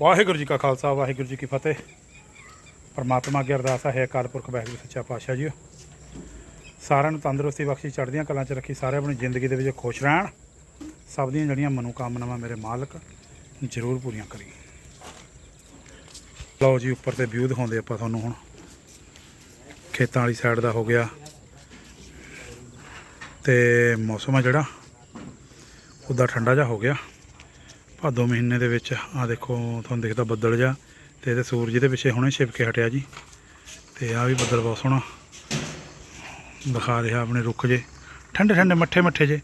ਵਾਹਿਗੁਰੂ ਜੀ ਕਾ ਖਾਲਸਾ, ਵਾਹਿਗੁਰੂ ਜੀ ਕੀ ਫਤਿਹ। ਪਰਮਾਤਮਾ ਅੱਗੇ ਅਰਦਾਸ ਹੈ, ਅਕਾਲ ਪੁਰਖ, ਵਾਹਿਗੁਰੂ ਸੱਚਾ ਪਾਤਸ਼ਾਹ ਜੀ। ਸਾਰਿਆਂ ਨੂੰ ਤੰਦਰੁਸਤੀ ਬਖਸ਼ੀ, ਚੜ੍ਹਦੀਆਂ ਕਲਾਂ 'ਚ ਰੱਖੀ ਸਾਰੇ ਆਪਣੀ ਜ਼ਿੰਦਗੀ ਦੇ ਵਿੱਚ ਖੁਸ਼ ਰਹਿਣ। ਸਭ ਦੀਆਂ ਜਿਹੜੀਆਂ ਮਨੋਕਾਮਨਾਵਾਂ ਮੇਰੇ ਮਾਲਕ, ਜ਼ਰੂਰ ਪੂਰੀਆਂ ਕਰੀ। ਲਓ ਜੀ, ਉੱਪਰ ਤੇ ਵਿਊ ਦਿਖਾਉਂਦੇ ਆਪਾਂ ਤੁਹਾਨੂੰ ਹੁਣ। ਖੇਤਾਂ ਵਾਲੀ ਸਾਈਡ ਦਾ ਹੋ ਗਿਆ। ਤੇ ਮੌਸਮ ਆ ਜਿਹੜਾ ਉਹਦਾ ਠੰਡਾ ਜਿਹਾ ਹੋ ਗਿਆ। ਭਾਦੋ ਮਹੀਨੇ ਦੇ ਵਿੱਚ ਆ ਦੇਖੋ, ਤੁਹਾਨੂੰ ਦਿਖਦਾ ਬੱਦਲ ਜਾ ਤੇ ਇਹਦੇ ਸੂਰਜ ਦੇ ਪਿੱਛੇ ਹੁਣੇ ਛਿਪ ਕੇ ਹਟਿਆ ਜੀ। ਤੇ ਆ ਵੀ ਬੱਦਲ ਬਹੁਤ ਸੋਹਣਾ। ਦਿਖਾ ਰਿਹਾ ਆਪਣੇ ਰੁੱਖ ਜੇ। ਠੰਡੇ ਠੰਡੇ ਮੱਠੇ ਮੱਠੇ ਜੇ।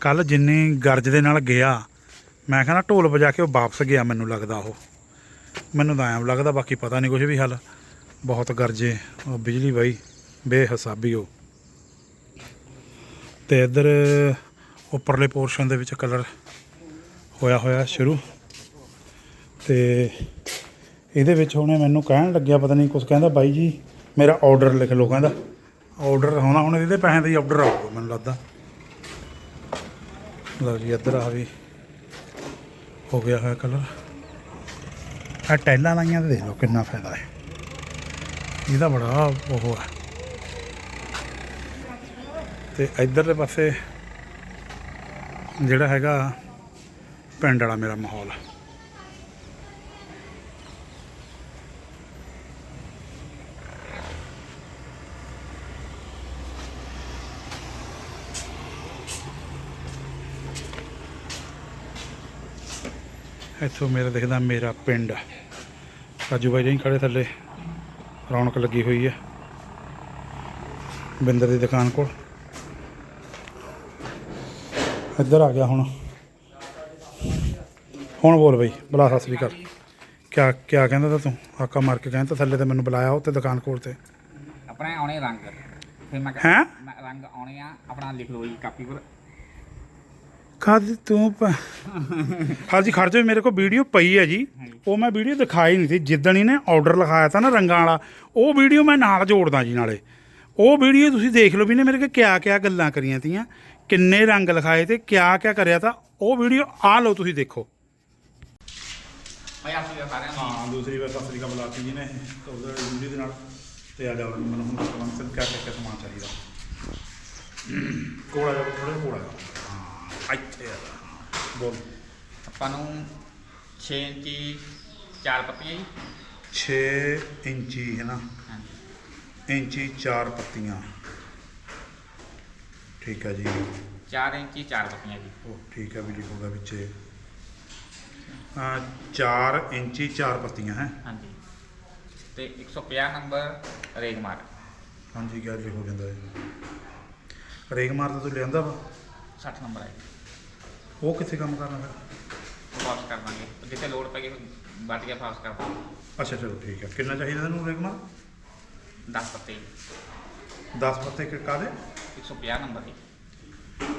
ਕੱਲ ਜਿੰਨੀ ਗਰਜ ਦੇ ਨਾਲ ਗਿਆ, ਮੈਂ ਕਹਿੰਦਾ ਢੋਲ ਵਜਾ ਕੇ ਉਹ ਵਾਪਸ ਗਿਆ ਮੈਨੂੰ ਲੱਗਦਾ ਉਹ। ਮੈਨੂੰ ਤਾਂ ਐਂ ਲੱਗਦਾ, ਬਾਕੀ ਪਤਾ ਨਹੀਂ ਕੁਝ ਵੀ ਹੱਲ। ਬਹੁਤ ਗਰਜੇ, ਉਹ ਬਿਜਲੀ ਬਾਈ, ਬੇਹਿਸਾਬੀ ਉਹ। ਤੇ ਇੱਧਰ, ਉੱਪਰਲੇ ਪੋਰਸ਼ਨ ਦੇ ਵਿੱਚ ਕਲਰ ਹੋਇਆ ਹੋਇਆ ਸ਼ੁਰੂ। ਤੇ ਇਹਦੇ ਵਿੱਚ ਹੁਣੇ ਮੈਨੂੰ ਕਹਿਣ ਲੱਗਿਆ, ਪਤਾ ਨਹੀਂ ਕੁਝ ਕਹਿੰਦਾ, ਬਾਈ ਜੀ, ਮੇਰਾ ਆਰਡਰ ਲਿਖ ਲਓ ਕਹਿੰਦਾ। ਆਰਡਰ ਹੋਣਾ, ਹੁਣ ਇਹਦੇ ਪੈਸੇ ਦਾ ਹੀ ਆਰਡਰ ਆਊਗਾ ਮੈਨੂੰ ਲੱਗਦਾ। ਲਓ ਜੀ, ਇੱਧਰ ਆ ਵੀ ਹੋ ਗਿਆ ਹੋਇਆ ਕਲਰ ਆ ਟੈਲਾਂ ਲਾਈਆਂ ਤੇ ਦੇਖ ਲਓ ਕਿੰਨਾ ਫਾਇਦਾ ਹੈ। ਇਹਦਾ ਬੜਾ ਉਹ ਹੈ। ਤੇ ਇਧਰਲੇ ਪਾਸੇ ਜਿਹੜਾ ਹੈਗਾ ਪਿੰਡ ਵਾਲਾ ਮੇਰਾ ਮਾਹੌਲ ਇੱਥੋਂ ਮੇਰਾ ਦਿਖਦਾ ਮੇਰਾ ਪਿੰਡ ਰਾਜੂ ਬਾਈ ਜੀ ਖੜੇ ਥੱਲੇ। ਰੌਣਕ ਲੱਗੀ ਹੋਈ ਹੈ ਬਿੰਦਰ ਦੀ ਦੁਕਾਨ ਕੋਲ। ਇੱਧਰ ਆ ਗਿਆ ਹੁਣ। ਹੁਣ ਬੋਲ ਬਈ ਬੁਲਾ ਸਤਿ ਸ੍ਰੀ ਅਕਾਲ। ਕਿਆ ਕਿਆ ਕਹਿੰਦਾ ਤਾ ਤੂੰ? ਹਾਕਾ ਮਾਰ ਕੇ ਕਹਿੰਦਾ ਥੱਲੇ ਤੇ ਮੈਨੂੰ ਬੁਲਾਇਆ ਉੱਤੇ ਦੁਕਾਨ ਕੋਲ ਤੇ। ਆਪਣੇ ਆਉਣੇ ਰੰਗ। ਫਿਰ ਮੈਂ ਹੈਂ? ਮੈਂ ਰੰਗ ਆਉਣੇ ਆ ਆਪਣਾ ਲਿਖ ਲਓ ਜੀ ਕਾਪੀ ਪਰ। ਕਦ ਤੂੰ ਪ- ਹਾਂਜੀ ਖੜ ਜਾਓ ਮੇਰੇ ਕੋਲ ਵੀਡੀਓ ਪਈ ਹੈ ਜੀ। ਉਹ ਮੈਂ ਵੀਡੀਓ ਦਿਖਾਈ ਨਹੀਂ ਸੀ। ਜਿੱਦਣ ਇਹਨੇ ਆਰਡਰ ਲਿਖਾਇਆ ਤਾ ਨਾ ਰੰਗਾਂ ਵਾਲਾ ਉਹ ਵੀਡੀਓ ਮੈਂ ਨਾਲ ਜੋੜਦਾ ਜੀ ਨਾਲੇ। ਉਹ ਵੀਡੀਓ ਤੁਸੀਂ ਦੇਖ ਲਓ ਵੀ ਨੇ ਮੇਰੇ ਕੋਲ ਕਿਆ ਕਿਆ ਗੱਲਾਂ ਕਰੀਆਂ ਤੀਆਂ ਕਿੰਨੇ ਰੰਗ ਲਿਖਾਏ ਤੇ ਕਿਆ ਕਿਆ ਕਰਿਆ ਤਾਂ। ਉਹ ਵੀਡੀਓ ਆ ਲਓ ਤੁਸੀਂ ਦੇਖੋ। ਮੈਂ ਆਪੀ ਸਾਰਿਆਂ ਨੂੰ ਹਾਂ ਦੂਸਰੀ ਵਾਰ ਸਤਿ ਸ੍ਰੀ ਅਕਾਲ ਬੁਲਾਤੀ ਜੀ ਨੇ ਉਹਦਾ ਵੀਡੀਓ ਦੇ ਨਾਲ। ਤੇ ਆ ਜਾ ਮੈਨੂੰ ਹੁਣ ਕਮਨ ਕਿਆ ਕਿਆ ਸਮਾਨ ਚਾਹੀਦਾ। ਕੋੜਾ ਜਾ ਥੋੜਾ ਕੋੜਾ ਹਾਂ ਇੱਥੇ ਆ। ਬੋਲ। ਆਪਾਂ ਨੂੰ 6 ਇੰਚੀ ਚਾਰ ਪੱਤੀਆਂ ਜੀ। 6 ਇੰਚੀ ਹੈ ਨਾ? ਇੰਚੀ ਚਾਰ ਪੱਤੀਆਂ। ਠੀਕ ਹੈ ਜੀ। 4 ਇੰਚੀ ਚਾਰ ਪੱਤੀਆਂ ਜੀ। ਉਹ ਠੀਕ ਹੈ ਵੀ ਲਿਖੂਗਾ ਵਿੱਚੇ। 4 ਇੰਚੀ ਚਾਰ ਪੱਤੀਆਂ ਹੈ? ਹਾਂਜੀ। ਤੇ 150 ਨੰਬਰ ਰੇਗਮਾਰ ਹਾਂਜੀ ਕਿਆ ਲਿਖੋ ਜਾਂਦਾ ਹੈ ਰੇਗ ਮਾਰ ਤਾਂ ਤੂੰ ਲਿਆਂਦਾ ਵਾ। 60 ਨੰਬਰ ਹੈ ਜੀ। ਉਹ ਕਿੱਥੇ ਕੰਮ ਕਰਨਾ ਫਿਰ? ਵਾਪਸ ਕਰ ਦਾਂਗੇ। ਜਿੱਥੇ ਲੋਡ ਪੈ ਗਈ ਵੱਟ ਗਿਆ ਵਾਪਸ ਕਰ ਦਾਂਗੇ। ਅੱਛਾ ਚਲੋ ਠੀਕ ਹੈ ਕਿੰਨਾ ਚਾਹੀਦਾ ਤੈਨੂੰ ਰੇਗ ਮਾਰ? 10 ਪੱਤੇ। ਜੀ 10 ਪੱਤੇ ਕਿ ਕਾਦੇ 150 ਨੰਬਰ ਜੀ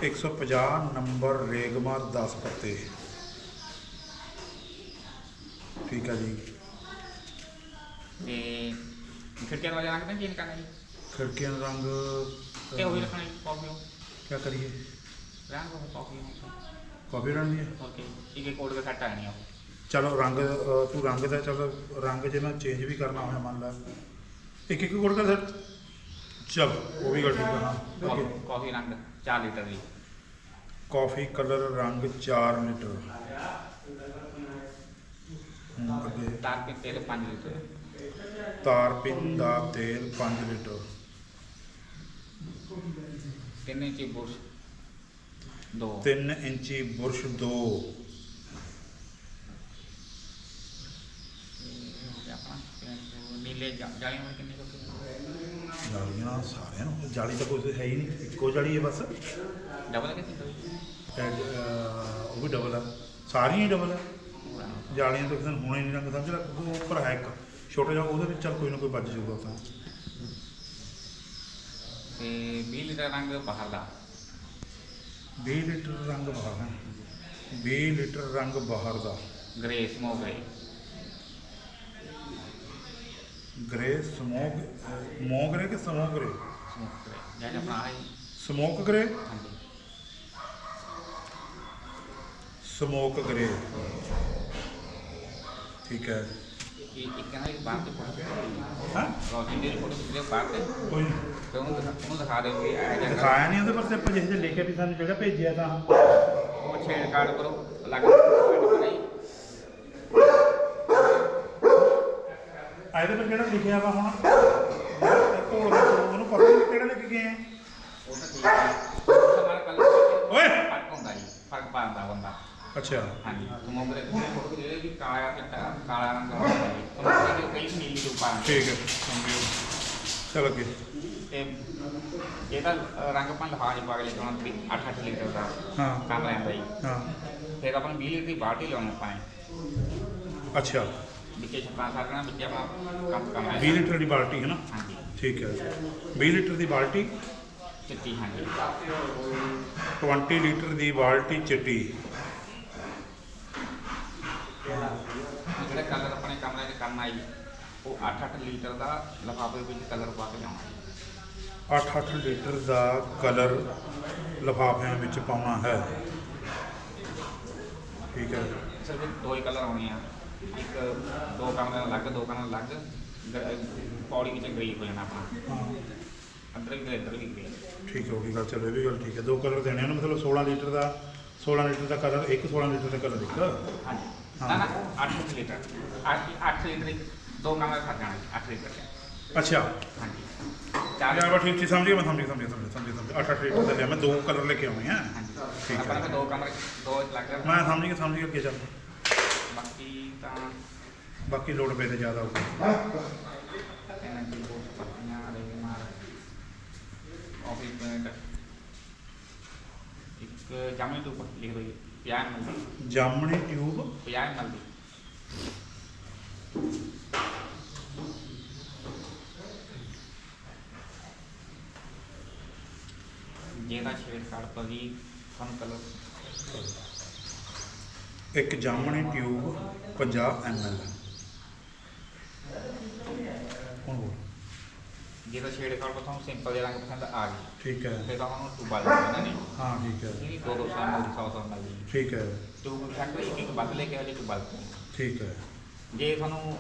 150 ਨੰਬਰ ਰੇਗਮਾਰ 10 ਪੱਤੇ। ਠੀਕ ਹੈ ਜੀ। ਤੇ ਖਿੜਕੀਆਂ ਦਾ ਰੰਗ ਤਾਂ ਚੇਂਜ ਕਰਨਾ ਜੀ? ਖਿੜਕੀਆਂ ਦਾ ਰੰਗ ਤੇ ਉਹ ਵੀ ਰੱਖਣਾ ਜੀ? ਕਾਫੀ ਕੀ ਕਰੀਏ? ਰਹਿਣ ਕੋ ਕਾਫੀ ਕਾਫੀ ਰੰਗ ਦੀ ਓਕੇ ਇੱਕ ਇੱਕ ਕੋਡ ਦਾ ਸੈੱਟ ਆ ਨਹੀਂ ਉਹ ਚਲੋ ਰੰਗ ਅ, ਤੂੰ ਰੰਗ ਦਾ ਚਲ ਰੰਗ ਜੇ ਮੈਂ ਚੇਂਜ ਵੀ ਕਰਨਾ ਹੋਇਆ ਮੰਨ ਲਾ। ਇੱਕ ਇੱਕ ਗੁੜ ਕਰ ਸਰ ਚਲ ਉਹ ਵੀ ਗੱਲ ਠੀਕ ਹੈ। ਹਾਂ ਓਕੇ। ਕਾਫੀ ਰੰਗ 4 ਲੀਟਰ ਦੀ। ਕਾਫੀ ਕਲਰ ਰੰਗ 4 ਲੀਟਰ। ਅੱਗੇ। ਤਾਰ ਕੇ ਤੇਲ 5 ਲੀਟਰ। ਤਾਰ ਪਿੰਨ ਦਾ ਤੇਲ 5 ਲੀਟਰ। ਤਿੰਨ ਇੰਚੀ ਬੁਰਸ਼ ਦੋ। 3 ਇੰਚੀ ਬੁਰਸ਼ 2 ਤੇ ਆਪਣਾ ਤੇ ਨੀਲੇ ਜਾ- ਜਾਲੀਆਂ ਵਾਲੇ ਕਿੰਨੇ ਕੁ ਜਾਲੀਆਂ ਸਾਰਿਆਂ ਨੂੰ ਜਾਲੀ ਤਾਂ ਕੋਈ ਹੈ ਹੀ ਨਹੀਂ ਇੱਕੋ ਜਾਲੀ ਹੈ ਬਸ। ਡਬਲ ਕਿ ਸਿੰਗਲ ਐਡ, ਅ, ਉਹ ਵੀ ਡਬਲ ਆ। ਸਾਰੀਆਂ ਹੀ ਡਬਲ ਆ। ਜਾਲੀਆਂ ਤਾਂ ਕਿਸੇ ਨੂੰ ਹੋਣੇ ਨਹੀਂ ਰੰਗ ਸਮਝ ਲੈ ਉਹ ਉੱਪਰ ਹੈ ਇੱਕ। ਛੋਟਾ ਜਿਹਾ ਉਹਦੇ ਵਿੱਚ ਚੱਲ ਕੋਈ ਨਾ ਕੋਈ ਵੱਜ ਜਾਊਗਾ ਤਾਂ। ਤੇ 20 ਲੀਟਰ ਰੰਗ ਬਾਹਰ ਦਾ 20 ਲੀਟਰ ਰੰਗ ਬਾਹਰ ਹੈ। 20 ਲੀਟਰ ਰੰਗ ਬਾਹਰ ਦਾ। Grey smoke grey grey smoke ਮੋ ਗ੍ਰੇ ਕਿ ਸਮੋਕ ਗ੍ਰੇ ਸਮੋਕ ਗ੍ਰੇ ਜਿਹੜਾ ਆਪਣਾ ਹੈ ਸਮੋਕ ਗ੍ਰੇ ਹਾਂਜੀ। ਸਮੋਕ ਗ੍ਰੇ ਠੀਕ ਹੈ। ਇਹ ਇੱਕ ਕਹਿੰਦਾ ਇਹ ਬਾਹਰ ਤੇ ਫੋਟੋ ਹਾਂ? ਰੋਸ਼ਨ ਦੀ ਖਿੱਚ ਲਿਓ ਬਾਹਰ ਤੇ। ਕੋਈ ਤੇ ਉਹਨੂੰ ਦਿਖਾ- ਉਹਨੂੰ ਦਿਖਾ ਦਿਓ ਵੀ ਇਹ ਜਗ੍ਹਾ ਦਿਖਾਇਆ ਨਹੀਂ ਉਹਦੇ ਪਰ ਤੇ ਆਪਾਂ ਜਿਹੇ ਜਿਹੇ ਲਿਖ ਕੇ ਵੀ ਸਾਨੂੰ ਜਿਹੜਾ ਭੇਜਿਆ ਤਾਂ। ਉਹ ਛੇੜ ਕਾਰਡ ਕਰੋ। ਅਲੱਗ ਨਹੀਂ ਆ ਇਹਦੇ ਪਰ ਕਿਹੜਾ ਲਿਖਿਆ ਵਾ ਹੁਣ? ਉਹ ਉਹਨੂੰ ਪਤਾ ਨਹੀਂ ਕਿਹੜਾ ਲਿਖ ਗਏ ਆ। ਉਹ ਤਾਂ ਠੀਕ ਹੈ। ਸਮਾਰ ਕਲਰ ਓਏ! ਫ਼ਰਕ ਹੁੰਦਾ ਜੀ। ਫ਼ਰਕ ਪਾਉਂਦਾ ਬੰਦਾ। ਅੱਛਾ। ਹਾਂਜੀ। ਉਹਦੇ ਫੋਟੋ ਜਿਹੜੇ ਵੀ ਕਾਲਾ ਚਿੱਟਾ ਕਾਲਾ ਰੰਗ ਦਾ ਤੁਹਾਨੂੰ ਕਹਿੰਦੇ ਕਈ ਨੀਲੀ ਪਾਉਂਦੇ ਠੀਕ ਹੈ। ਚਲ ਅੱਗੇ ਤੇ ਇਹਦਾ ਰੰਗ ਆਪਾਂ ਲਿਹਾਜ਼ ਪਾ ਕੇ ਲਿਖਾਉਣਾ ਵੀ 8-8 ਲੀਟਰ ਦਾ ਹਾਂ। ਕੰਮ ਲੈਂਦਾ ਜੀ। ਹਾਂ। ਫਿਰ ਆਪਾਂ ਨੂੰ 20 ਲੀਟਰ ਦੀ ਬਾਲਟੀ ਲਾਉਣੀ ਨੇ। ਅੱਛਾ। ਵਿੱਚੇ ਛੱਪਾਂ ਸਾਕਣਾ ਵਿੱਚ ਆਪਾਂ ਕੰਮ ਕਰਨਾ 20 ਲੀਟਰ ਦੀ ਬਾਲਟੀ ਹੈ ਨਾ? ਹਾਂਜੀ। ਠੀਕ ਹੈ। 20 ਲੀਟਰ ਦੀ ਬਾਲਟੀ। ਚਿੱਟੀ ਹਾਂਜੀ। 20 ਲੀਟਰ ਦੀ ਬਾਲਟੀ ਚਿੱਟੀ ਜਿਹੜਾ ਕਲਰ ਆਪਣੇ ਕਮਰੇ 'ਚ ਕਰਨਾ ਜੀ ਉਹ 8-8 ਲੀਟਰ ਦਾ ਲਿਫਾਫੇ ਵਿੱਚ ਕਲਰ ਪਾ ਕੇ ਲਿਆਉਣਾ। ਜੀ 8-8 ਲੀਟਰ ਦਾ ਕਲਰ ਲਿਫਾਫਿਆਂ ਵਿੱਚ ਪਾਉਣਾ ਹੈ। ਠੀਕ ਹੈ। ਸਿਰਫ ਦੋ ਹੀ ਕਲਰ ਆਉਣੇ ਆ ਇੱਕ ਦੋ ਕਮਰੇ ਨਾਲ ਅਲੱਗ ਦੋ ਕਮਰੇ ਨਾਲ ਅਲੱਗ ਗ- ਪੌੜੀ ਵਿੱਚ ਗ੍ਰੇ ਹੋ ਜਾਣਾ ਆਪਣਾ। ਹਾਂ। ਅੰਦਰ ਵੀ ਗ੍ਰੇ ਇੱਧਰ ਵੀ ਗ੍ਰੇ। ਠੀਕ ਹੋ ਗਈ ਗੱਲ ਚਲੋ ਇਹ ਵੀ ਗੱਲ ਠੀਕ ਹੈ। ਦੋ ਕਲਰ ਦੇਣੇ ਹਨ ਮਤਲਬ 16 ਲੀਟਰ ਦਾ 16 ਲੀਟਰ ਦਾ ਕਲਰ ਇੱਕ 16 ਲੀਟਰ ਦਾ ਕਲਰ ਇੱਕ। ਹਾਂਜੀ। ਨਾ ਨਾ 8 ਲੀਟਰ। 8 8 ਲੀਟਰ ਇੱਕ ਦੋ ਕਮਰੇ ਖਾ ਜਾਣਾ ਜੀ 8 ਲੀਟਰ। ਅੱਛਾ। ਹਾਂਜੀ। ਯਾਰ ਚਾਰ ਬਾ ਠੀਕ ਠੀਕ ਸਮਝ ਗਿਆ ਮੈਂ ਸਮਝ ਗਿਆ ਸਮਝ ਗਿਆ ਸਮਝ ਗਿਆ ਸਮਝ ਗਿਆ 8-8 ਲੀਟਰ ਦਾ ਲਿਆ ਮੈਂ ਦੋ ਕਲਰ ਲੈ ਕੇ ਆਉਣੇ ਆ। ਠੀਕ ਆਪਾਂ। ਨੇ ਦੋ ਕਮਰੇ ਦੋ ਅਲੱਗ ਮੈਂ ਸਮਝ ਗਿਆ ਸਮਝ ਗਿਆ ਕੀ ਚੱਲ। ਬਾਕੀ ਤਾਂ ਬਾਕੀ ਲੋਡ ਪਏ ਤੇ ਜ਼ਿਆਦਾ ਹੋਊਗਾ ਆਫਿਸ ਇੱਕ ਜਾਮਨੀ ਤੋਂ ਲਿਖ ਦੋ ਜੀ। 50 ml ਦੀ। ਜਾਮਣੀ ਟਿਊਬ। 50 ml ਦੀ। ਜਿਹਦਾ ਛੇੜ ਕਾਰਡ ਪਰ ਜੀ ਤੁਹਾਨੂੰ ਕਲਰ ਇੱਕ ਜਾਮਣੀ ਟਿਊਬ 50 ml ਜਿਹਦਾ ਛੇੜ ਕਾਰਡ ਪਰ ਤੁਹਾਨੂੰ ਸਿੰਪਲ ਜਿਹਾ ਰੰਗ ਪਸੰਦ ਆ ਗਈ ਠੀਕ ਹੈ। ਫਿਰ ਤਾਂ ਤੁਹਾਨੂੰ ਟੂਬਾ ਲੱਗਣਾ ਨਹੀਂ ਹਾਂ ਠੀਕ ਹੈ। ਇਹ ਵੀ 200 ml ਦੀ 100 ml ਦੀ ਠੀਕ ਹੈ। ਟੂਬ ਫੈਕਟਰੀ ਇੱਕ ਇੱਕ ਵੱਧ ਲੈ ਕੇ ਆਏ ਟੂਬਾ ਠੀਕ ਹੈ। ਜੇ ਤੁਹਾਨੂੰ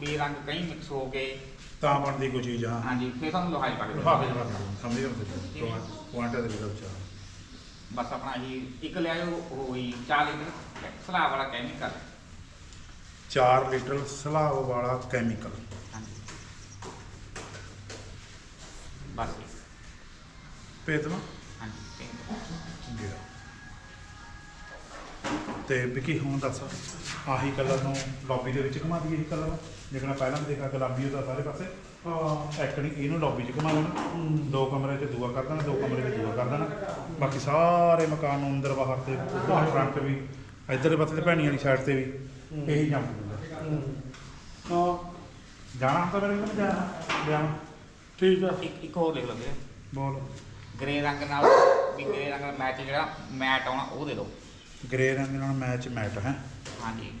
ਵੀ ਰੰਗ ਕਈ ਮਿਕਸ ਹੋ ਗਏ ਤਾਂ ਬਣਦੀ ਕੋਈ ਚੀਜ਼ ਹਾਂ। ਹਾਂਜੀ ਫਿਰ ਤੁਹਾਨੂੰ ਲੋਹਾ ਹੀ ਪਾ ਕੇ ਲਿਫਾਫੇ ਦੇਣਾ। ਜਵਾ ਸਮਝ ਗਿਆ ਮੈਂ ਪੁਆਇੰਟ ਦੇ ਵਿੱਚ। ਅੱਛਾ ਬਸ ਆਪਣਾ ਹੀ ਇੱਕ ਲਿਆਓ ਉਹ ਹੀ 4 ਲੀਟਰ ਸਲਾਬ ਵਾਲਾ ਕੈਮੀਕਲ 4 ਲੀਟਰ ਸਲਾਬ ਵਾਲਾ ਕੈਮੀਕਲ ਬਸ। ਹਾਂਜੀ। ਤੇ ਵਿਕੀ ਹੁਣ ਦੱਸ ਆਹੀ ਕਲਰ ਨੂੰ ਲੌਬੀ ਦੇ ਵਿੱਚ ਘੁਮਾ ਦਈਏ ਇਹ ਕਲਰ। ਜਿਹੜਾ ਪਹਿਲਾਂ ਵੀ ਦੇਖਿਆ ਗੁਲਾਬੀ ਉਹਦਾ ਸਾਰੇ ਪਾਸੇ। ਹਾਂ ਐਕਣੀ ਇਹਨੂੰ ਲੌਬੀ 'ਚ ਘੁਮਾ ਦੇਣਾ। ਦੋ ਕਮਰੇ 'ਚ ਦੂਆ ਕਰ ਦੇਣਾ ਦੋ ਕਮਰੇ 'ਚ ਦੂਆ ਕਰ ਦੇਣਾ। ਬਾਕੀ ਸਾਰੇ ਮਕਾਨ ਨੂੰ ਅੰਦਰ ਬਾਹਰ ਤੇ ਉੱਪਰ ਫਰੰਟ ਵੀ ਇੱਧਰਲੇ ਪਾਸੇ ਤੇ ਭੈਣੀ ਵਾਲੀ ਸਾਈਡ ਤੇ ਵੀ ਇਹੀ ਜੰਮ ਜਾਣਾ ਤਾਂ ਮੇਰੇ ਕੋਲ ਜਾਣਾ ਜਾਣਾ ਠੀਕ ਆ। ਇੱਕ ਇੱਕ ਹੋਰ ਲਿਖ ਲਓ ਵੀਰੇ। ਬੋਲ। ਗ੍ਰੇ ਰੰਗ ਨਾਲ ਵੀ ਗ੍ਰੇ ਰੰਗ ਨਾਲ ਮੈਚ ਜਿਹੜਾ ਮੈਟ ਆਉਣਾ ਉਹ ਦੇ ਦਿਓ। ਗ੍ਰੇ ਰੰਗ ਨਾਲ ਮੈਚ ਮੈਟ ਹੈ। ਹਾਂਜੀ।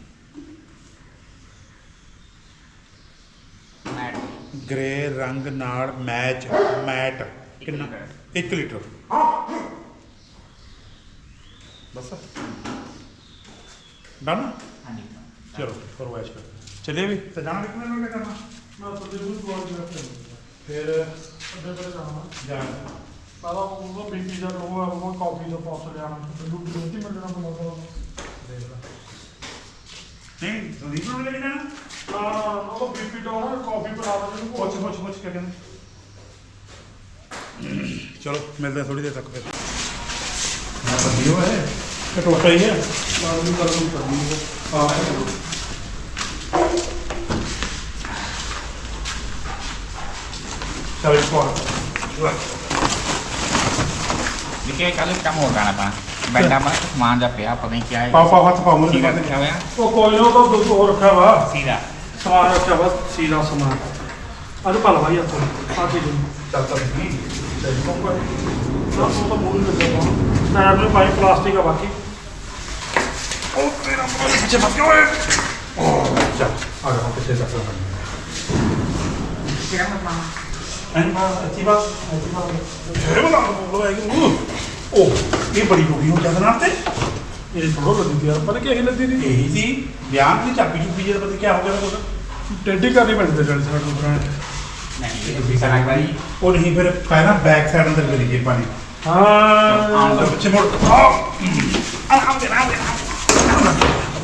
ਮੈਟ ਗ੍ਰੇ ਰੰਗ ਨਾਲ ਮੈਚ ਮੈਟ ਕਿੰਨਾ? ਲੀਟਰ। 1 ਲੀਟਰ। ਬਸ। ਡਨ ਹਾਂਜੀ। ਚਲੋ ਫਰਵਾਇਸ਼ ਕਰ। ਚਲਿਏ ਵੀ। ਤੇ ਜਾਣਾ ਕਿੰਨੇ ਲੋਗੇ ਕਰਨਾ ਮੈਂ ਤਾਂ ਜ਼ਰੂਰ ਕਾਲ ਕਰਕੇ ਫਿਰ ਅੱਡੇ ਪਰ ਜਾਣਾ ਜਾਣਾ। ਸਾਰਾ ਉਹ ਬੀਪੀ ਦਾ ਲੋ ਹੈ ਉਹ ਕਾਫੀ ਦਾ ਪਾਸ ਲਿਆਣਾ ਮੈਨੂੰ ਬੇਨਤੀ ਮਿਲਣਾ ਬਣਾਉਂਦਾ ਦੇਖ ਲੈ। ਨਹੀਂ ਸੰਦੀਪ ਨੂੰ ਲੈ ਜਾਣਾ? ਹਾਂ ਉਹ ਬੀਪੀ ਦਾ ਨਾ ਕਾਫੀ ਬਣਾ ਦੇ ਮੈਨੂੰ। ਪੁੱਛ ਪੁੱਛ ਪੁੱਛ ਕੇ ਕਹਿੰਦੇ? ਚਲੋ ਮਿਲਦੇ ਥੋੜੀ ਦੇਰ ਤੱਕ ਫਿਰ। ਨਾ ਬੰਦੀ ਹੋਏ ਕਿ ਟੋਟਾ ਹੀ ਹੈ ਨਾਲ ਵੀ ਕਰ ਹੈ ਹਾਂ ਚਲ ਇਸ ਕੋਲ ਲਿਖੇ ਕੱਲ ਕੰਮ ਹੋ ਜਾਣਾ ਆਪਣਾ ਬੈਠਾ ਮੈਂ ਸਮਾਨ ਜਾ ਪਿਆ ਪਤਾ ਨਹੀਂ ਕੀ ਹੈ ਪਾਓ ਪਾਓ ਹੱਥ ਪਾਓ ਮੁੰਡੇ ਸੀਰਾ ਰੱਖਿਆ ਹੋਇਆ ਉਹ ਕੋਈ ਨਾ ਉਹ ਤਾਂ ਦੁੱਧ ਹੋਰ ਰੱਖਿਆ ਵਾ ਸੀਰਾ ਸਮਾਨ ਰੱਖਿਆ ਵਾ ਸੀਰਾ ਸਮਾਨ ਅੱਜ ਭਲ ਭਾਈ ਆਪਾਂ ਆ ਕੇ ਜੀ ਚੱਲ ਚੱਲ ਨਹੀਂ ਨਾ ਉਹ ਤਾਂ ਨਹੀਂ ਲੱਗਦਾ ਟਾਇਰ ਨੂੰ ਪਾਈ ਪਲਾਸਟਿਕ ਆ ਬਾਕੀ ਉਹ ਤੇਰਾ ਮੋਬਾਈਲ ਪਿੱਛੇ ਫਸ ਗਿਆ ਓਏ ਉਹ ਚੱਲ ਆ ਜਾ ਹੁਣ ਪਿੱਛੇ ਤੱਕ ਸੀਰਾ ਮਤ ਐਂ ਬਾ ਬਾਤ ਅੱਛੀ ਬਾਤ ਫੇਰ ਬਣਾ ਬੋਲੋ ਆਏਗੀ ਉਹ ਇਹ ਬੜੀ ਹੋ ਗਈ ਹੁਣ ਜਦ ਨਾਲ ਤੇ। ਇਹ ਥੋੜਾ ਲੱਗੀ ਯਾਰ ਪਤਾ ਕੀ ਇਹ ਲੱਗੀ ਤੀ ਇਹੀ ਸੀ ਬਿਆਨ ਦੀ ਚਾਬੀ ਚੁੱਪੀ ਜੇ ਪਤਾ ਕੀ ਹੋ ਗਿਆ ਉਹਦਾ ਟੇਢੀ ਕਰਨੀ ਪੈਂਦੀ ਤੇ ਸਾਈਡ ਨੂੰ ਪੁਰਾਣੇ। ਨਹੀਂ ਇਹ ਵੀ ਕਰਾਂ ਕਰੀ ਉਹ ਨਹੀਂ ਫਿਰ ਪਹਿਲਾਂ ਬੈਕ ਸਾਈਡ ਅੰਦਰ ਕਰੀ ਜੇ ਪਾਣੀ। ਹਾਂ। ਆਉਂਦਾ ਪਿੱਛੇ ਮੁੜ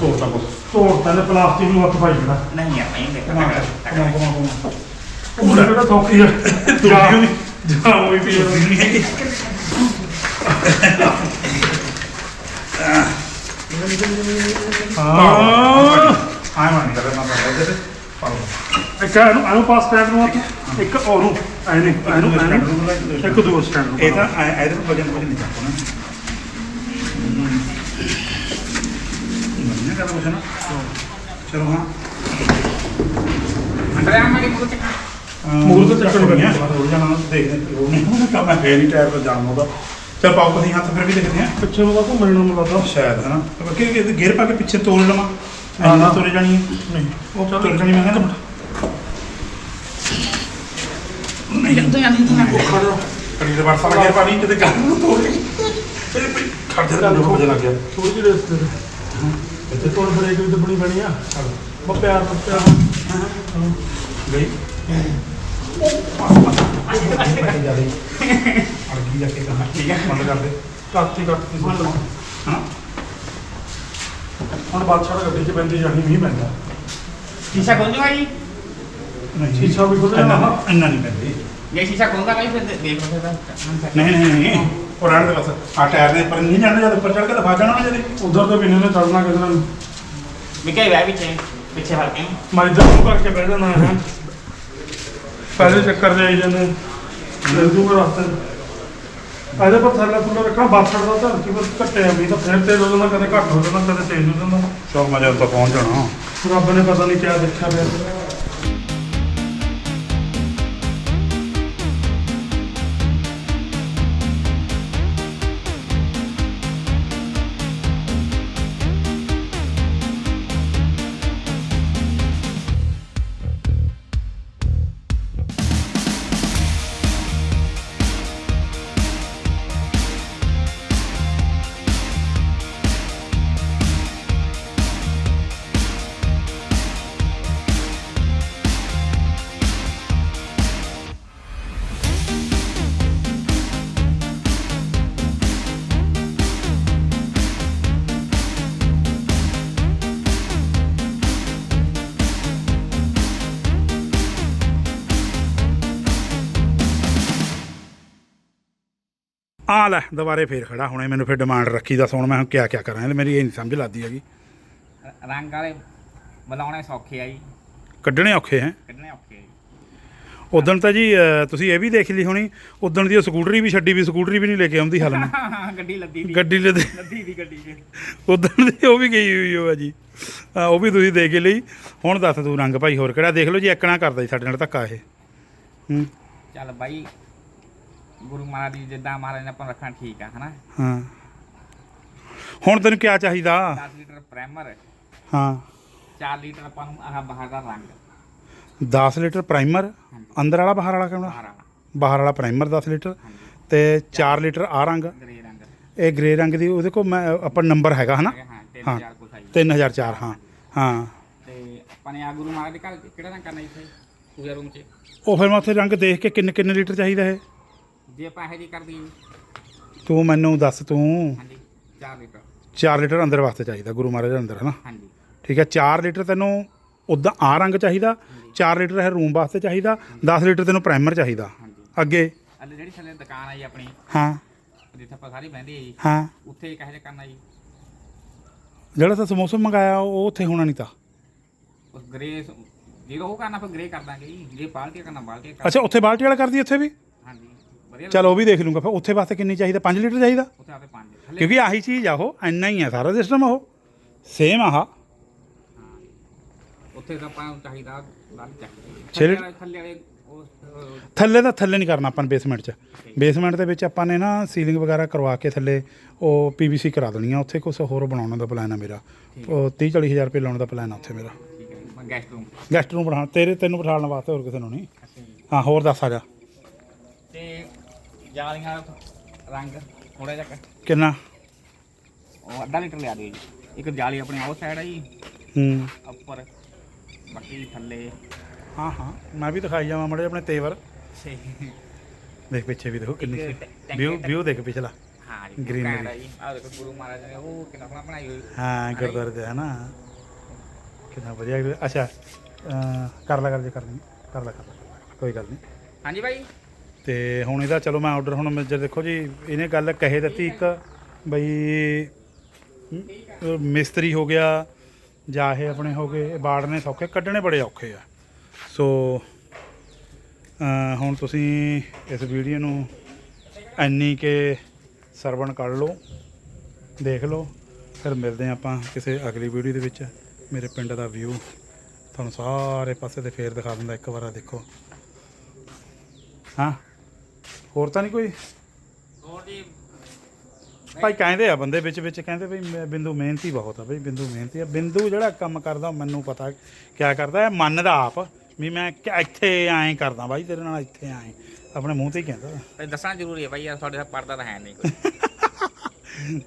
ਤੋੜਤਾ ਬਸ ਤੋੜਤਾ ਨੇ ਪਲਾਸਟਿਕ ਨੂੰ ਹੱਥ ਪਾਈ ਜਿਹੜਾ। ਨਹੀਂ ਯਾਰ ਨਹੀਂ ਦੇਖ ਕਮਾ ਕਮਾ ਕਮਾ ਉਹ ਕਿਹੜਾ ਥੋਕੀ ਆ? ਜਾ ਜਾ ਉਹ ਵੀ ਪੀ ਹਾਂ। ਹਾਂ। ਮੈਂ ਨਹੀਂ ਕਰਨਾ ਪੜਦਾ ਤੇ। ਪਾਓ ਇੱਕ ਇਹਨੂੰ ਇਹਨੂੰ ਪਾਸ ਸਟੈਂਡ ਨੂੰ ਹੱਥ ਇੱਕ ਉਹਨੂੰ। ਐਨੇ ਇਹਨੂੰ ਇਹਨੂੰ ਇੱਕ ਦੂਰ ਸਟੈਂਡ ਨੂੰ ਇਹ ਤਾਂ ਐ- ਇਹਦੇ ਤੋਂ ਵਜਨ ਨਹੀਂ ਚੱਕਣਾ। ਮੰਨਿਆ ਨਾ। ਚਲੋ ਹਾਂ। ਅੰਦਰ ਆ ਮੇਰੇ ਕੋਲ ਮੂਰ ਤੋਂ ਚੱਕਣ ਕਰਨੀ ਆ ਹੋ ਜਾਣਾ ਦੇਖਦੇ ਉਹ ਨਹੀਂ ਕੰਮ ਹੈ। ਨਹੀਂ ਟਾਇਰ ਤੋਂ ਜਾਮ ਉਹਦਾ ਚਲ ਪਾਓ ਕਦੀ ਹੱਥ ਫਿਰ ਵੀ ਦੇਖਦੇ ਆ ਪਿੱਛੇ ਨੂੰ ਤਾਂ ਘੁੰਮਣ ਨੂੰ ਮਿਲਦਾ ਸ਼ਾਇਦ ਹੈ ਨਾ। ਬਾਕੀ ਇਹ ਗੇਅਰ ਪਾ ਕੇ ਪਿੱਛੇ ਤੋੜ ਲਵਾਂ। ਹਾਂ, ਹਾਂ। ਤੁਰ ਜਾਣੀ ਹੈ। ਨਹੀਂ ਉਹ ਤੁਰ ਜਾਣੀ ਮੈਂ ਕਹਿੰਦਾ। ਨਹੀਂ ਜਾਂਦਾ ਨਹੀਂ ਤਾਂ ਕੜੀ ਦੇ ਵਰਸਾ ਲੱਗਿਆ ਪਾਣੀ ਕਿਤੇ ਗੱਲ ਨੂੰ ਤੋੜ ਲਈ। ਫਿਰ ਵੀ ਖੜ ਜਾ ਦੋ ਵਜੇ ਲੱਗ ਗਿਆ। ਥੋੜੀ ਜਿਹੀ ਰੇਸ ਤੇ ਇੱਥੇ ਤੋੜ ਬ੍ਰੇਕ ਵੀ ਦੱਬਣੀ ਪੈਣੀ ਆ। ਬਾ ਪਿਆਰ ਨਾਲ ਪਿਆਰ। ਗਈ? ਅੜ ਗਈ ਜਾ ਕੇ ਕਹਾਂ ਠੀਕ ਹੈ ਬੰਦ ਕਰ ਦੇ ਕਾਤੀ ਕਾਤੀ ਸੀ ਹਾਂ ਹੁਣ ਬਾਦ ਛੜ ਗੱਡੀ 'ਚ ਪੈਂਦੀ ਜਾਣੀ ਮੀਂਹ ਪੈਂਦਾ ਸ਼ੀਸ਼ਾ ਖੋਲ ਜੂਗਾ ਜੀ ਨਹੀਂ ਸ਼ੀਸ਼ਾ ਵੀ ਇੰਨਾ ਜਾਣਾ। ਇੰਨਾ ਨਹੀਂ ਪੈਂਦੀ ਜੇ ਸ਼ੀਸ਼ਾ ਖੋਲਦਾ ਕਹੀਂ ਫਿਰ ਦੇਖ ਲਓ ਫਿਰ ਨਹੀਂ ਨਹੀਂ ਨਹੀਂ ਉਹ ਰਹਿਣ ਦੇ ਬਸ ਆ ਟਾਇਰ ਦੇ ਉੱਪਰ ਨਹੀਂ ਜਾਣਾ ਜਦ ਉੱਪਰ ਚੜ ਕੇ ਤਾਂ ਫਸ ਜਾਣਾ ਨਾ ਜਦੇ ਉਧਰ ਤੇ ਬਿਨੇ ਨੇ ਚੜਨਾ ਕਿਸੇ ਨਾਲ ਵੀ ਕਈ ਵੈ ਪਿੱਛੇ ਪਿੱਛੇ ਫੜ ਕੇ ਮੈਂ ਇੱਧਰ ਨੂੰ ਕਰਕੇ ਬਹਿ ਜਾਣਾ ਹੈ ਪਹਿਲੇ ਚੱਕਰ ਜਾਈ ਜਾਂਦੇ ਲੈ ਦੂਗਾ ਰਸਤੇ ਇਹਦੇ ਪਰ ਥੱਲੇ ਥੱਲੇ ਰੱਖਣਾ ਬਾਸੜ ਦਾ ਧਰਤੀ ਪਰ ਘੱਟਿਆ ਵੀ ਤਾਂ ਫਿਰ ਤੇਜ਼ ਹੋ ਜਾਂਦਾ ਕਦੇ ਘੱਟ ਹੋ ਜਾਂਦਾ ਕਦੇ ਤੇਜ਼ ਹੋ ਜਾਂਦਾ। ਚਲ ਮੈਂ ਜਦ ਤੱਕ ਪਹੁੰਚ ਜਾਣਾ। ਰੱਬ ਨੇ ਪਤਾ ਨਹੀਂ ਕਿਆ ਦੇਖਿਆ ਪਿਆ। ਆ ਲੈ ਦੁਬਾਰੇ ਫੇਰ ਖੜਾ ਹੁਣੇ ਮੈਨੂੰ ਫਿਰ ਡਿਮਾਂਡ ਰੱਖੀ ਦੱਸ ਹੁਣ ਮੈਂ ਹੁਣ ਕਿਆ ਕਿਆ ਕਰਾਂ ਇਹ ਮੇਰੀ ਇਹ ਨਹੀਂ ਸਮਝ ਲੱਗਦੀ ਹੈਗੀ। ਰੰਗ ਵਾਲੇ ਬੁਲਾਉਣੇ ਸੌਖੇ ਆ ਜੀ। ਕੱਢਣੇ ਔਖੇ ਹੈ। ਕੱਢਣੇ ਔਖੇ ਆ ਜੀ। ਉਦੋਂ ਤਾਂ ਜੀ ਤੁਸੀਂ ਇਹ ਵੀ ਦੇਖ ਲਈ ਹੋਣੀ ਉਦੋਂ ਦੀ ਉਹ ਸਕੂਟਰੀ ਵੀ ਛੱਡੀ ਵੀ ਸਕੂਟਰੀ ਵੀ ਨਹੀਂ ਲੈ ਕੇ ਆਉਂਦੀ ਹਾਲ ਮੈਂ ਗੱਡੀ ਲੱਦੀ ਦੀ। ਗੱਡੀ ਲੈ ਲੱਦੀ ਦੀ ਗੱਡੀ ਚ ਉਦੋਂ ਦੀ ਉਹ ਵੀ ਗਈ ਹੋਈ ਉਹ ਆ ਜੀ। ਹਾਂ, ਉਹ ਵੀ ਤੁਸੀਂ ਦੇਖ ਹੀ ਲਈ। ਹੁਣ ਦੱਸ ਤੂੰ ਰੰਗ ਭਾਈ ਹੋਰ ਕਿਹੜਾ ਦੇਖ ਲਓ ਜੀ ਇੱਕਣਾ ਕਰਦਾ ਜੀ ਸਾਡੇ ਨਾਲ ਧੱਕਾ ਇਹ। ਹੂੰ। ਚੱਲ ਬਾਈ ਗੁਰੂ ਮਹਾਰਾਜ ਜੀ ਜਿੱਦਾਂ ਮਹਾਰਾਜ ਨੇ ਆਪਾਂ ਰੱਖਣਾ ਠੀਕ ਆ ਹਨਾ? ਹਾਂ। ਹੁਣ ਤੈਨੂੰ ਕਿਆ ਚਾਹੀਦਾ? 10 ਲੀਟਰ ਪ੍ਰਾਈਮਰ ਹਾਂ। 4 ਲੀਟਰ ਆਪਾਂ ਨੂੰ ਆਹ ਬਾਹਰ ਦਾ ਰੰਗ। 10 ਲੀਟਰ ਪ੍ਰਾਈਮਰ ਅੰਦਰ ਵਾਲਾ ਬਾਹਰ ਵਾਲਾ ਕਿਹੜਾ ਬਾਹਰ ਵਾਲਾ। ਬਾਹਰ ਵਾਲਾ ਪ੍ਰਾਈਮਰ 10 ਲੀਟਰ ਤੇ 4 ਲੀਟਰ ਆ ਰੰਗ। ਗ੍ਰੇ ਰੰਗ। ਇਹ ਗ੍ਰੇ ਰੰਗ ਦੀ ਉਹਦੇ ਕੋਲ ਮੈਂ ਆਪਾਂ ਨੰਬਰ ਹੈਗਾ ਹਨਾ? ਹਾਂ ਹਾਂ। 3000 ਕੁਛ ਆਈ। 3004 ਹਾਂ। ਹਾਂ। ਤੇ ਆਪਾਂ ਨੇ ਆ ਗੁਰੂ ਮਹਾਰਾਜ ਦੇ ਘਰ ਕਿਹੜਾ ਰੰਗ ਕਰਨਾ ਇੱਥੇ? ਪੂਜਾ ਰੂਮ 'ਚ। ਉਹ ਫਿਰ ਮੈਂ ਉੱਥੇ ਰੰਗ ਦੇਖ ਕੇ ਕਿੰਨੇ ਕਿੰਨੇ ਲੀਟਰ ਚਾਹੀਦਾ ਇਹ? ਜੇ ਆਪਾਂ ਇਹ ਜੀ ਕਰ ਦਈਏ। ਤੂੰ ਮੈਨੂੰ ਦੱਸ ਤੂੰ। ਹਾਂਜੀ 4 ਲੀਟਰ। 4 ਲੀਟਰ ਅੰਦਰ ਵਾਸਤੇ ਚਾਹੀਦਾ ਗੁਰੂ ਮਹਾਰਾਜ ਦੇ ਅੰਦਰ ਹਨਾ? ਹਾਂਜੀ। ਠੀਕ ਹੈ 4 ਲੀਟਰ ਤੈਨੂੰ ਉਦਾਂ ਆ ਰੰਗ ਚਾਹੀਦਾ 4 ਲੀਟਰ ਇਹ ਰੂਮ ਵਾਸਤੇ ਚਾਹੀਦਾ 10 ਲੀਟਰ ਤੈਨੂੰ ਪ੍ਰਾਈਮਰ ਚਾਹੀਦਾ। ਹਾਂਜੀ। ਅੱਗੇ। ਅੱਲੇ ਜਿਹੜੀ ਥੱਲੇ ਦੁਕਾਨ ਆਈ ਆਪਣੀ ਹਾਂ। ਜਿੱਥੇ ਆਪਾਂ ਸਾਰੀ ਬਹਿੰਦੇ ਆ ਜੀ ਹਾਂ। ਉੱਥੇ ਕਹੇ ਜਿਹਾ ਕਰਨਾ ਜੀ ਜਿਹੜਾ ਤਾਂ ਸਮੋਸਾ ਮੰਗਾਇਆ ਉਹ ਉੱਥੇ ਹੋਣਾ ਨਹੀਂ ਤਾਂ। ਉਸ ਗ੍ਰੇ ਜਿਹੜਾ ਉਹ ਕਰਨਾ ਫਿਰ ਗ੍ਰੇ ਕਰ ਦਾਂਗੇ ਜੀ ਜੇ ਬਾਲਟੀ ਕਰਨਾ ਬਾਲਟੀ ਕਰ ਅੱਛਾ ਉੱਥੇ ਬਾਲਟੀ ਵਾਲਾ ਕਰਦੀ ਉੱਥੇ ਵੀ? ਹਾਂਜੀ। ਵਧੀਆ ਚਲ ਉਹ ਵੀ ਦੇਖ ਲੂੰਗਾ। ਫਿਰ ਉੱਥੇ ਵਾਸਤੇ ਕਿੰਨੀ ਚਾਹੀਦਾ? 5 ਲੀਟਰ ਚਾਹੀਦਾ? ਉੱਥੇ ਆਪੇ ਪੰਜ ਥੱਲੇ ਕਿਉਂਕਿ ਆਹੀ ਚੀਜ਼ ਆ ਉਹ ਇੰਨਾ ਹੀ ਆ ਸਾਰਾ ਸਿਸਟਮ ਉਹ। ਸੇਮ ਆਹ। ਹਾਂ। ਉੱਥੇ ਤਾਂ ਆਪਾਂ ਨੂੰ ਚਾਹੀਦਾ ਬਾਲਟੀ ਚਾਹੀਦੀ ਛੇ ਥੱਲੇ ਲੀਟਰ? ਵਾਲੇ ਥੱਲੇ ਵਾਲੇ ਉਹ ਉਹ ਥੱਲੇ ਦਾ ਥੱਲੇ ਨਹੀਂ ਕਰਨਾ ਆਪਾਂ ਬੇਸਮੈਂਟ 'ਚ। ਬੇਸਮੈਂਟ ਦੇ ਵਿੱਚ ਆਪਾਂ ਨੇ ਨਾ ਸੀਲਿੰਗ ਵਗੈਰਾ ਕਰਵਾ ਕੇ ਥੱਲੇ ਉਹ ਪੀਵੀਸੀ ਕਰਾ ਦੇਣੀ ਆ। ਉੱਥੇ ਕੁਝ ਹੋਰ ਬਣਾਉਣ ਦਾ ਪਲਾਨ ਆ ਮੇਰਾ। ਉਹ 30 40 ਹਜ਼ਾਰ ਰੁਪਏ ਲਾਉਣ ਦਾ ਪਲਾਨ ਆ ਉੱਥੇ ਮੇਰਾ। ਠੀਕ ਹੈ ਜੀ, ਮੈਂ ਗੈਸਟ ਰੂਮ ਗੈਸਟ ਨੂੰ ਬਣਾਉਣ ਤੇਰੇ ਤੈਨੂੰ ਬਿਠਾਉਣ ਵਾਸਤੇ ਹੋਰ ਕਿਸੇ ਨੂੰ ਨਹੀਂ। ਹਾਂ ਹੋਰ ਦੱਸ ਆ ਜਾ। ਤੇ ਜਾਲੀਆਂ ਦਾ ਰੰਗ ਥੋੜਾ ਜਿਹਾ ਕੱਟ- ਕਿੰਨਾ? ਉਹ ਅੱਧਾ ਲੀਟਰ ਲਿਆ ਦਿਓ ਜੀ। ਇੱਕ ਜਾਲੀ ਆਪਣੇ ਉਹ ਸਾਈਡ ਆ ਜੀ। ਹੂੰ। ਉੱਪਰ ਬਾਕੀ ਥੱਲੇ। ਹਾਂ ਹਾਂ। ਮੈਂ ਵੀ ਦਿਖਾਈ ਜਾਵਾਂ ਮੜੇ ਆਪਣੇ ਤੇਵਰ। ਛੇ ਦੇਖ ਪਿੱਛੇ ਵੀ ਦੇਖੋ ਕਿੰਨੀ ਇੱਕ ਟੈਂਕੀ ਵਿਊ ਟੈਂਕੀ- ਵਿਊ ਦੇਖ ਪਿਛਲਾ। ਹਾਂ ਜੀ Greenery। ਘੈਂਟ ਆ ਜੀ। ਆਹ ਦੇਖੋ ਗੁਰੂ ਮਹਾਰਾਜ ਨੇ ਉਹ ਕਿੰਨਾ ਸੋਹਣਾ ਬਣਾਈ ਹੋਈ। ਹਾਂ ਗੁਰਦੁਆਰੇ ਤੇ ਹੈ ਨਾ? ਕਿੰਨਾ ਵਧੀਆ। ਅੱਛਾ ਅਹ ਕਰ ਲੈ ਕਰ ਜੇ ਕਰਨੀ। ਕਰ ਲੈ ਕਰ ਲੈ। ਕੋਈ ਗੱਲ ਨਹੀਂ। ਹਾਂਜੀ ਬਾਈ। ਤੇ ਹੁਣ ਇਹਦਾ ਚਲੋ ਮੈਂ ਆਰਡਰ ਹੁਣ ਮੈਂ ਜੇ ਦੇਖੋ ਜੀ, ਇਹਨੇ ਗੱਲ ਕਹੇ ਦਿੱਤੀ ਇੱਕ ਬਈ ਮਿਸਤਰੀ ਹੋ ਗਿਆ ਜਾਂ ਇਹ ਆਪਣੇ ਹੋ ਗਏ, ਇਹ ਬਾੜਨੇ ਸੌਖੇ, ਕੱਢਣੇ ਬੜੇ ਔਖੇ ਆ। ਸੋ ਹੁਣ ਤੁਸੀਂ ਇਸ ਵੀਡੀਓ ਨੂੰ ਇੰਨੀ ਕੇ ਸਰਵਣ ਕੱਢ ਲਓ, ਦੇਖ ਲਓ, ਫਿਰ ਮਿਲਦੇ ਹਾਂ ਆਪਾਂ ਕਿਸੇ ਅਗਲੀ ਵੀਡੀਓ ਦੇ ਵਿੱਚ। ਮੇਰੇ ਪਿੰਡ ਦਾ ਵਿਊ ਤੁਹਾਨੂੰ ਸਾਰੇ ਪਾਸੇ ਤੇ ਫੇਰ ਦਿਖਾ ਦਿੰਦਾ, ਇੱਕ ਵਾਰ ਦੇਖੋ। ਹਾਂ? ਹੋਰ ਤਾਂ ਨਹੀਂ ਕੋਈ? ਹੋਰ ਜੀ ਭਾਈ ਕਹਿੰਦੇ ਆ ਬੰਦੇ ਵਿੱਚ ਵਿੱਚ ਕਹਿੰਦੇ ਬਈ ਮੈਂ- ਬਿੰਦੂ ਮਿਹਨਤੀ ਬਹੁਤ ਆ ਬਈ ਬਿੰਦੂ ਮਿਹਨਤੀ ਆ। ਬਿੰਦੂ ਜਿਹੜਾ ਕੰਮ ਕਰਦਾ ਮੈਨੂੰ ਪਤਾ ਕਿਆ ਕਰਦਾ ਹੈ ਮੰਨਦਾ ਆਪ ਵੀ ਮੈਂ ਕਿ- ਇੱਥੇ ਐਂ ਕਰਦਾ ਬਾਈ ਤੇਰੇ ਨਾਲ ਇੱਥੇ ਐਂ। ਆਪਣੇ ਮੂੰਹ ਤੇ ਹੀ ਕਹਿੰਦਾ। ਤੇ ਦੱਸਣਾ ਜ਼ਰੂਰੀ ਹੈ ਬਾਈ ਯਾਰ ਤੁਹਾਡੇ ਦਾ ਪਰਦਾ ਤਾਂ ਹੈ ਨਹੀਂ ਕੋਈ।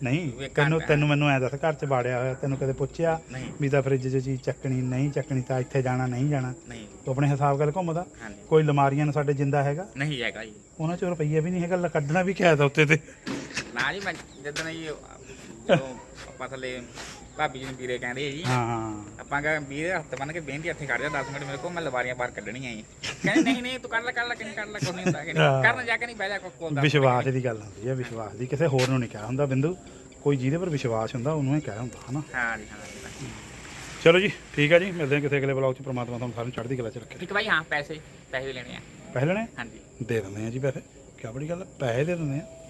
ਨਹੀਂ ਤੈਨੂੰ ਤੈਨੂੰ ਮੈਨੂੰ ਐ ਦੱਸ ਘਰ ਚ ਬਾੜਿਆ ਹੋਇਆ ਤੈਨੂੰ ਕਦੇ ਪੁੱਛਿਆ ਵੀ ਤਾਂ ਫ੍ਰਿਜ 'ਚ ਚੀਜ਼ ਚੱਕਣੀ ਨਹੀਂ ਚੱਕਣੀ ਤਾਂ ਇੱਥੇ ਜਾਣਾ ਨਹੀਂ ਜਾਣਾ? ਤੂੰ ਆਪਣੇ ਹਿਸਾਬ ਗੱਲ ਘੁੰਮਦਾ? ਕੋਈ ਲਮਾਰੀਆਂ ਨੂੰ ਸਾਡੇ ਜਿੰਦਾ ਹੈਗਾ? ਨਹੀਂ ਹੈਗਾ ਜੀ। ਉਹਨਾਂ 'ਚ ਰੁਪਈਆ ਵੀ ਨਹੀਂ ਹੈਗਾ ਕੱਢਣਾ ਵੀ ਕਿਹਾ ਤਾਂ ਉੱਤੇ ਤੇ। ਨਾ ਜੀ ਮੈਂ ਜਦੋਂ ਜਦੋਂ ਆਪਾਂ ਥੱਲੇ ਭਾਬੀ ਜੀ ਨੂੰ ਵੀਰੇ ਕਹਿੰਦੇ ਜੀ ਹਾਂ ਆਪਾਂ ਕਹਾਂ ਵੀਰੇ ਹੱਥ ਬੰਨ ਕੇ ਬੇਨਤੀ ਹੱਥੇ ਖੜ ਜਾ 10 ਮਿੰਟ ਮੇਰੇ ਕੋਲ ਮੈਂ ਲਵਾਰੀਆਂ ਬਾਹਰ ਕੱਢਣੀਆਂ ਜੀ ਕਹਿੰਦੇ ਨਹੀਂ ਨਹੀਂ ਤੂੰ ਕਰ ਲੈ ਕਰ ਲੈ ਕਿੰਨੀ ਕਰ ਲੈ ਕੋਈ ਨਹੀਂ ਹੁੰਦਾ ਕਿ ਹਾਂ। ਕਰਨ ਜਾ ਕੇ ਨਹੀਂ ਬਹਿ ਜਾ ਕੋਲ ਦਾ ਵਿਸ਼ਵਾਸ ਦੀ ਗੱਲ ਹੁੰਦੀ ਹੈ ਵਿਸ਼ਵਾਸ ਦੀ। ਕਿਸੇ ਹੋਰ ਨੂੰ ਨਹੀਂ ਕਿਹਾ ਹੁੰਦਾ ਬਿੰਦੂ। ਕੋਈ ਜਿਹਦੇ ਪਰ ਵਿਸ਼ਵਾਸ ਹੁੰਦਾ ਉਹਨੂੰ ਹੀ ਕਿਹਾ ਹੁੰਦਾ ਹਨਾ? ਹਾਂ ਜੀ ਹਾਂ ਜੀ ਚਲੋ ਜੀ ਠੀਕ ਹੈ ਜੀ। ਮਿਲਦੇ ਹਾਂ ਕਿਸੇ ਅਗਲੇ ਬਲੌਗ 'ਚ। ਪ੍ਰਮਾਤਮਾ ਤੁਹਾਨੂੰ ਸਾਰਿਆਂ ਨੂੰ ਚੜ੍ਹਦੀ ਕਲਾ 'ਚ ਰੱਖੇ। ਇੱਕ ਬਾਈ ਹਾਂ ਪੈਸੇ ਪੈਸੇ ਵੀ ਲੈਣੇ ਆ। ਪੈਸੇ ਲੈਣੇ? ਹਾਂਜੀ। ਦੇ ਦਿੰਦੇ ਆ ਜੀ ਪੈਸੇ। ਕਿਆ ਬੜੀ ਗੱਲ ਪੈਸੇ ਦੇ ਦਿੰਦੇ ਆ।